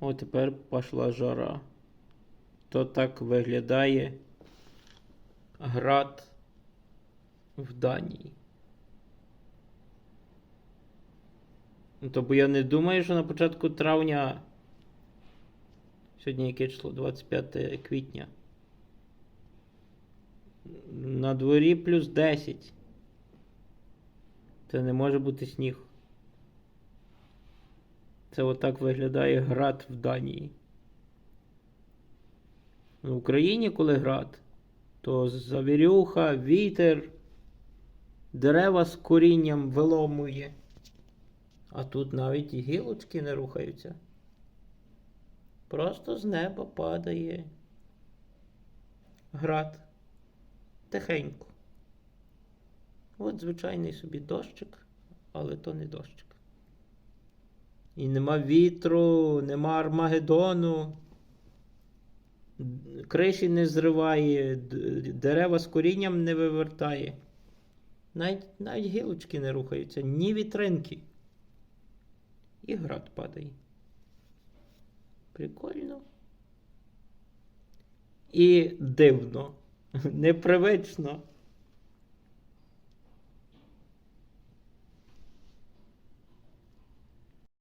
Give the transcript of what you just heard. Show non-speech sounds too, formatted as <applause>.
О, тепер пішла жара. То так виглядає град в Данії. Ну, то бо я не думаю, що на початку травня. Сьогодні яке число? 25 квітня. На дворі плюс 10. Це не може бути сніг. Це отак виглядає град в Данії. В Україні, коли град, то завірюха, вітер, дерева з корінням виломує. А тут навіть і гілочки не рухаються. Просто з неба падає град. Тихенько. От звичайний собі дощик, але то не дощик. І нема вітру, нема Армагеддону, криші не зриває, дерева з корінням не вивертає. Навіть, навіть гілочки не рухаються, ні вітринки. І град падає. Прикольно. І дивно, <laughs> непривично.